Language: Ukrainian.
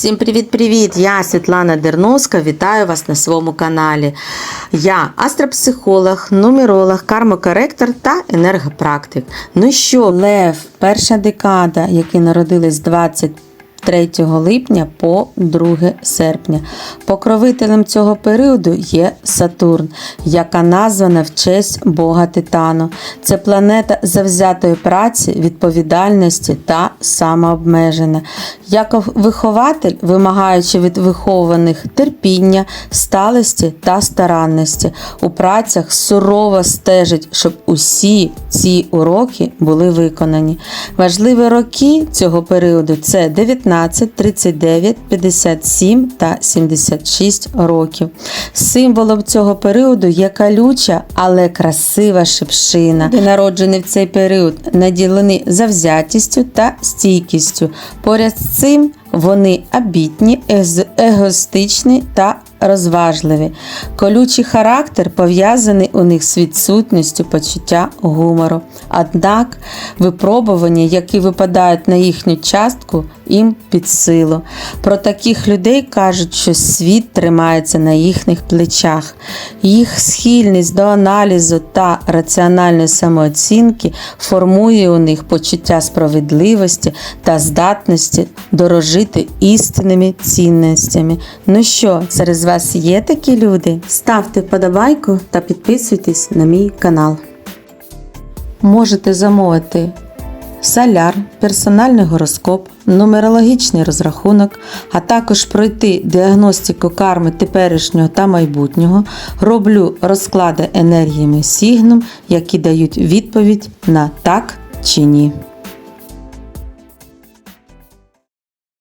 Всім привіт-привіт! Я Світлана Дерновська, вітаю вас на своєму каналі. Я астропсихолог, нумеролог, кармокоректор та енергопрактик. Ну що, Лев, перша декада, які народились 20 3 липня по 2 серпня. Покровителем цього періоду є Сатурн, яка названа в честь Бога Титану. Це планета завзятої праці, відповідальності та самообмеження. Як вихователь, вимагаючи від вихованих терпіння, сталості та старанності, у працях сурово стежить, щоб усі ці уроки були виконані. Важливі роки цього періоду це 19. 39, 57 та 76 років. Символом цього періоду є калюча, але красива шипшина. Люди, народжені в цей період, наділені завзятістю та стійкістю. Поряд з цим вони абітні, егоїстичні та розважливі. Колючий характер пов'язаний у них з відсутністю почуття гумору. Однак випробування, які випадають на їхню частку, їм під силу. Про таких людей кажуть, що світ тримається на їхніх плечах. Їх схильність до аналізу та раціональної самооцінки формує у них почуття справедливості та здатності дорожити істинними цінностями. Ну що, серед вас є такі люди? Ставте вподобайку та підписуйтесь на мій канал. Можете замовити соляр, персональний гороскоп, нумерологічний розрахунок, а також пройти діагностику карми теперішнього та майбутнього. Роблю розклади енергіями Сігнум, які дають відповідь на так чи ні.